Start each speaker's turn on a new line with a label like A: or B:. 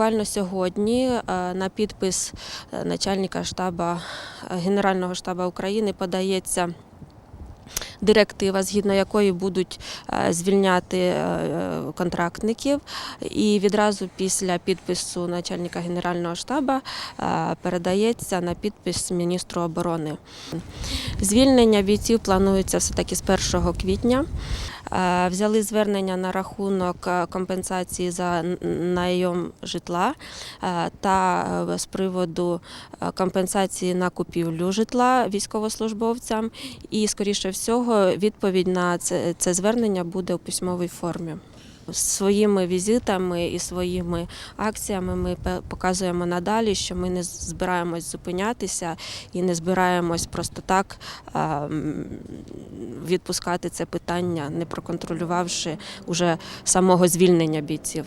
A: Буквально сьогодні е, на підпис е, начальника штабу е, Генерального штабу України подається. Директива, згідно якої будуть звільняти контрактників, і відразу після підпису начальника генерального штабу передається на підпис міністру оборони. Звільнення бійців планується все таки з 1 квітня. Е, Взяли звернення на рахунок е, компенсації за найом житла е, та з приводу компенсації на купівлю житла військовослужбовцям. І, скоріше всього, відповідь на це звернення буде у письмовій формі. Своїми візитами і своїми акціями ми показуємо надалі, що ми не збираємось зупинятися і не збираємось просто так відпускати це питання, не проконтролювавши уже самого звільнення бійців.